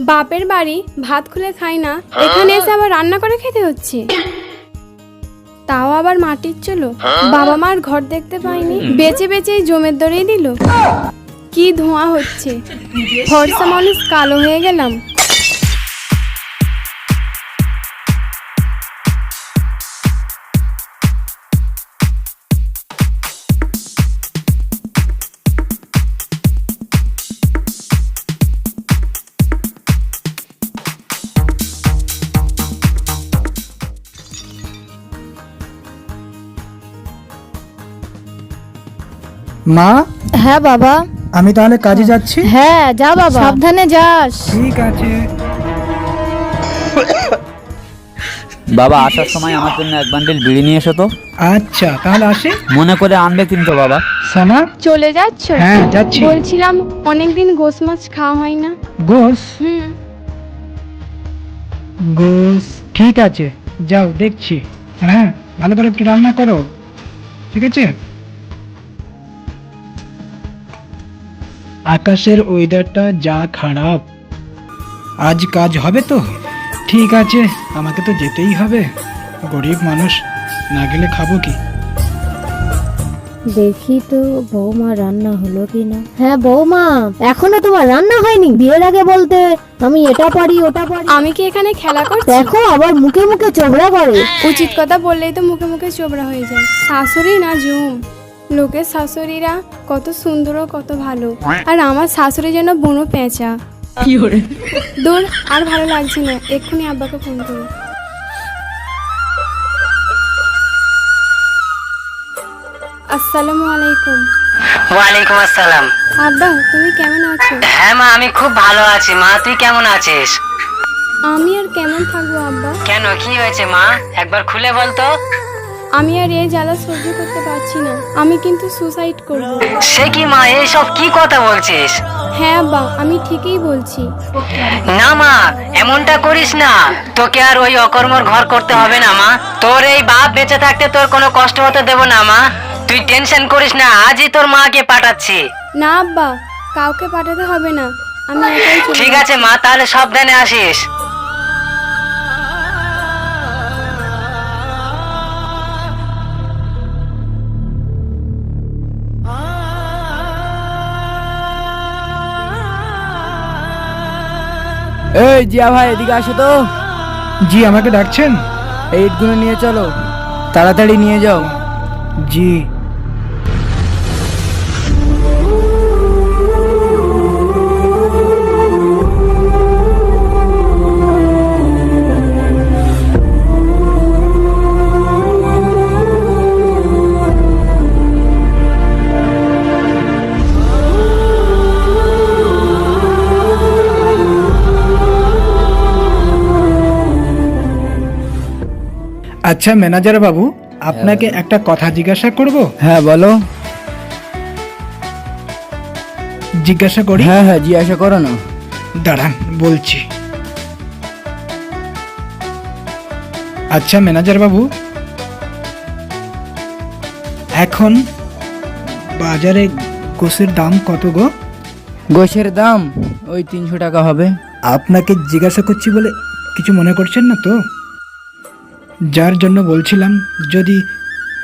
বাপের বাড়ি ভাত খুলে খাই না এখানে এসে আবার রান্না করে খেতে হচ্ছে। তাও আবার মাটির চলো। বাবা মার ঘর দেখতে পাইনি বেঁচে বেঁচে জমের দরেই দিল। কি ধোঁয়া হচ্ছে। ফর্সা মানুষ কালো হয়ে গেলাম। মা? হ্যাঁ বাবা। আমি তাহলে কাজে যাচ্ছি? হ্যাঁ যা বাবা। সাবধানে যাস। ঠিক আছে। বাবা আসার সময় আমার জন্য এক বান্ডিল বিড়ি নিয়ে এসো তো। আচ্ছা তাহলে আসি। মনে করে আনবে কিন্তু বাবা। সানা? চলে যাচ্ছ? হ্যাঁ যাচ্ছি। বলছিলাম অনেকদিন গোস মাছ খাওয়া হয় না। গোস? হুম। গোস ঠিক আছে। যাও দেখছি। হ্যাঁ ভালো করে একটু রান্না করো। ঠিক আছে? আকাশের ওয়েদারটা যা খারাপ। আজ কাজ হবে তো? ঠিক আছে আমাকে তো যেতেই হবে। গরিব মানুষ না গেলে খাব কি? দেখি তো বৌমা রান্না হলো কি না হ্যাঁ বৌমা এখনও তোমার রান্না হয়নি? বিয়ের আগে বলতে আমি এটা পারি ওটা পারি। আমি কি এখানে খেলা করছি? দেখো আবার মুখে মুখে চোবড়া করে। উচিত কথা বললেই তো মুখে মুখে চোবড়া হয়ে যায়। শাশুড়ি না জুম? লোকের শাশুড়িরা কত সুন্দর ও কত ভালো। আর আমার শাশুড়ি যেন বনো পেঁচা। দূর আর ভালো লাগছে না। এক্ষুনি আব্বাকে ফোন করো। আসসালামু আলাইকুম। ওয়ালাইকুম আসসালাম। আব্বা তুমি কেমন আছো? হ্যাঁ মা আমি খুব ভালো আছি। মা তুই কেমন আছিস? আমি আর কেমন থাকব আব্বা? কেন কি হয়েছে মা? একবার খুলে বলতো। আমি আর এই জ্বালা সহ্য করতে পারছি না। আমি কিন্তু সুসাইড করব। সে কি মা এইসব কি কথা বলছিস? হ্যাঁ আব্বা আমি ঠিকই বলছি। না মা এমনটা করিস না। তোকে আর ওই অকর্মর ঘর করতে হবে না মা। তোর এই বাপ বেঁচে থাকতে তোর কোনো কষ্ট হতে দেব না মা। তুই টেনশন করিস না আজই তোর মাকে পাঠাচ্ছি। না আব্বা কাউকে পাঠাতে হবে না। আমি একাই চলে ঠিক আছে মা তাহলে সাবধানে আসিস। এই জিয়া ভাই এদিকে আসো তো। জি আমাকে ডাকছেন? এই ইটগুলো নিয়ে চলো। তাড়াতাড়ি নিয়ে যাও। জি। আচ্ছা ম্যানেজার বাবু আপনাকে একটা কথা জিজ্ঞাসা করব? হ্যাঁ বলো। জিজ্ঞাসা করি? হ্যাঁ হ্যাঁ জিজ্ঞাসা করো না। দাঁড়ান বলছি। আচ্ছা ম্যানেজার বাবু। এখন বাজারে গোসের দাম কত গো? গোশের দাম ওই তিনশো টাকা হবে। আপনাকে জিজ্ঞাসা করছি বলে কিছু মনে করছেন না তো? যার জন্য বলছিলাম যদি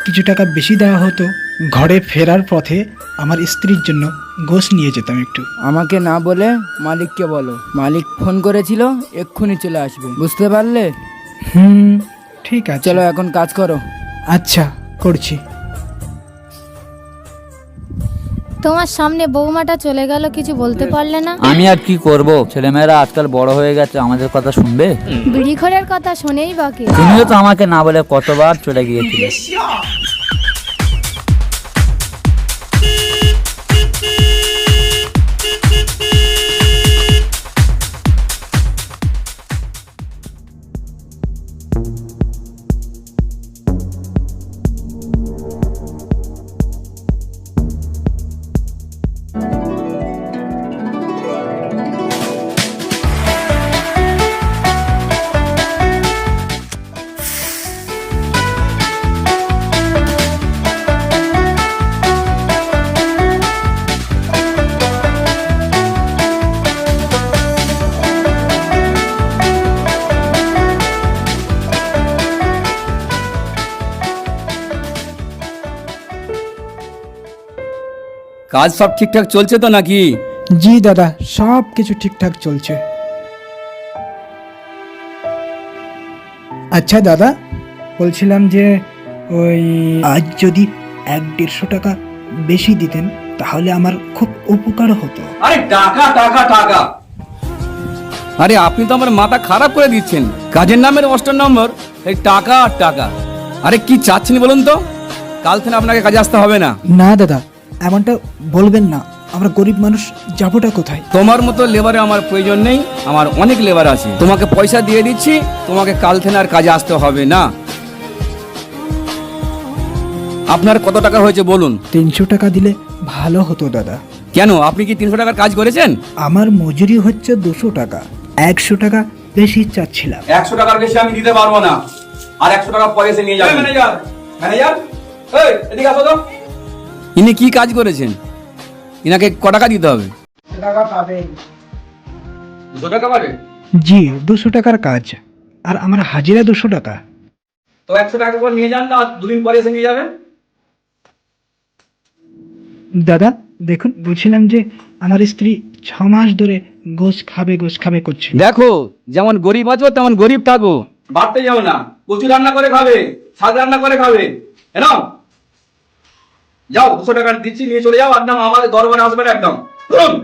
কিছু টাকা বেশি দেওয়া হতো ঘরে ফেরার পথে আমার স্ত্রীর জন্য গোস নিয়ে যেতাম একটু। আমাকে না বলে মালিককে বলো। মালিক ফোন করেছিল এক্ষুনি চলে আসবে। বুঝতে পারলে? হুম ঠিক আছে। চলো এখন কাজ করো। আচ্ছা করছি। তোমার সামনে বৌমাটা চলে গেল কিছু বলতে পারলে না? আমি আর কি করব? ছেলেমেয়েরা আজকাল বড় হয়ে গেছে আমাদের কথা শুনবে? বিড়িখোরের কথা শুনেই বাকি তুমিও তো আমাকে না বলে কতবার চলে গিয়েছিলে। কাজ সব ঠিকঠাক চলছে তো নাকি? জি দাদা সব কিছু ঠিকঠাক চলছে। আচ্ছা দাদা বলছিলাম যে ওই আজ যদি এক দেড়শো টাকা বেশি দিতেন তাহলে আমার খুব উপকার হতো। আরে টাকা টাকা টাকা। আরে আপনি তো আমার মাথা খারাপ করে দিচ্ছেন। কাজের নামের অষ্টম নম্বর এই টাকা আর টাকা। আরে কি চাচ্ছেন বলুন তো? কাল থেকে আপনাকে কাজে আসতে হবে না। না দাদা এমনটা বলবেন না। আমরা গরিব মানুষ যাবোটা কোথায়? তোমার মতো লেবারে আমার প্রয়োজন নেই আমার অনেক লেবার আছে। তোমাকে পয়সা দিয়ে দিচ্ছি তোমাকে কাল থেকে আর কাজে আসতে হবে না। আপনার কত টাকা হয়েছে বলুন? তিনশো টাকা দিলে ভালো হতো দাদা। কেন? আপনি কি তিনশো টাকার কাজ করেছেন? আমার মজুরি হচ্ছে দুশো টাকা। একশো টাকা বেশি চাচ্ছিলাম। একশো টাকার বেশি আমি দিতে পারব না। আর একশো টাকা পরে এসে নিয়ে যাবেন ম্যানেজার ম্যানেজার এই এদিকে আসো তো। ইনি কি কাজ করেছেন? ইনাকে ক টাকা দিতে হবে? দুশো টাকা পাবে? জি দুশো টাকার কাজ। আর আমার হাজিরা দুশো টাকা। তো একশো টাকা করে নিয়ে যান না দুদিন পরে এসে নিয়ে যাবেন? দাদা দেখুন বলছিলাম যে আমার স্ত্রী ছ মাস ধরে গোস খাবে গোস খাবে করছে। দেখো যেমন গরিব আছো তেমন গরিব থাকো। বাড়তে যাও না। কচু রান্না করে খাবে শাক রান্না করে খাবে। এনাও যাও দুশো টাকা দিচ্ছি নিয়ে চলে যাও একদম আমাদের দরবারে আসবে না একদম। ধরুন।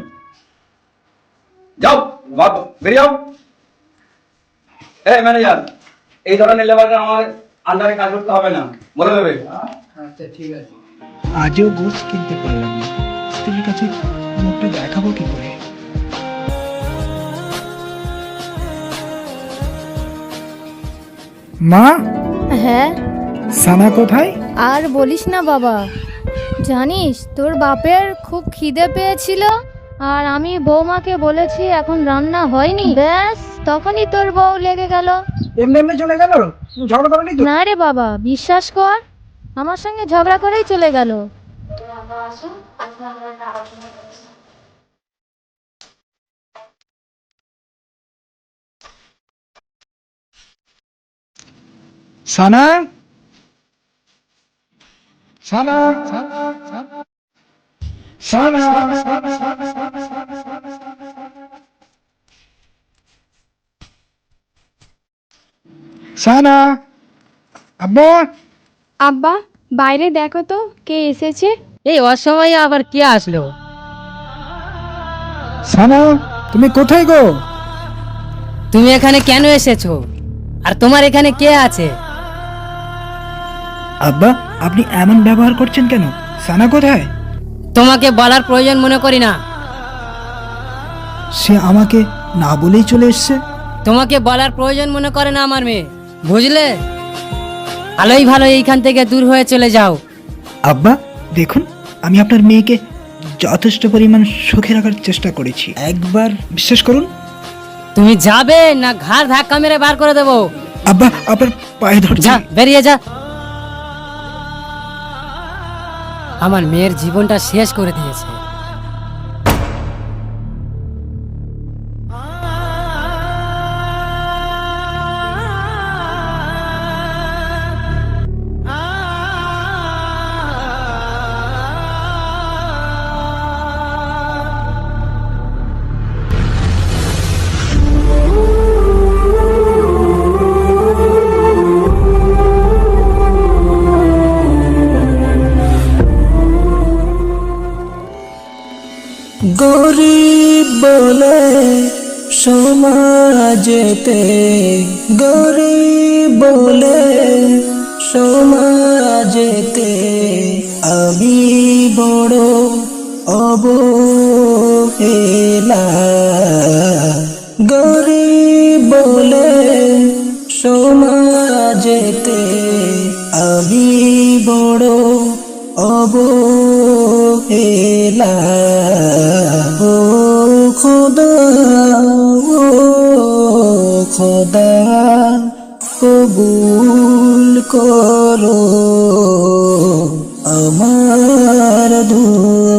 যাও বেরিয়ে যাও। এই ম্যানেজার এই ধরনের লেবাররা আমার আন্ডারে কাজ করতে হবে না। বলে দেবে। আজও গোস কিনতে পারলাম না। স্ত্রীর কাছে মুখটা দেখাবো কি করে? মা? হ্যাঁ? সানা কোথায়? আর বলিস না বাবা। জানিস তোর বাপের খুব খিদে পেয়েছিল আর আমি বৌমাকে বলেছি এখন রান্না হয়নি। ব্যাস তখনই তোর বউ লেগে গেল। এমনি এমনি চলে গেল? ঝগড়া করেনি তো? না রে বাবা বিশ্বাস কর আমার সঙ্গে ঝগড়া করেই চলে গেল। সানা সানা? সানা? সানা! আব্বা! আব্বা বাইরে দেখো তো কে এসেছে? এই অসময়ে আবার কে আসলো? সানা তুমি কোথায় গো? তুমি এখানে কেন এসেছ? আর তোমার এখানে কে আছে? আব্বা আপনি এমন ব্যবহার করছেন কেন? সানা কোথায়? তোমাকে বলার প্রয়োজন মনে করি না। সে আমাকে না বলেই চলে এসছে। তোমাকে বলার প্রয়োজন মনে করে না আমার মেয়ে। বুঝলে? ভালোই ভালো এইখান থেকে দূর হয়ে চলে যাও। আব্বা দেখুন আমি আপনার মেয়েকে যথেষ্ট পরিমাণ সুখে রাখার চেষ্টা করেছি। একবার বিশ্বাস করুন। তুমি যাবে না ঘাড় ধাক্কা মেরে বার করে দেবো। আব্বা আপনার পায়ে ধরছি। যা বেরিয়ে যা। আমার মেয়ের জীবনটা শেষ করে দিয়েছে। গরিব বলে সমাজেতে, গরিব বলে সমাজেতে আমি বড় অবহেলা। গরিব বলে সমাজেতে আমি বড় অবহেলা। খোদা ও খোদা কবুল করো আমার দোয়া।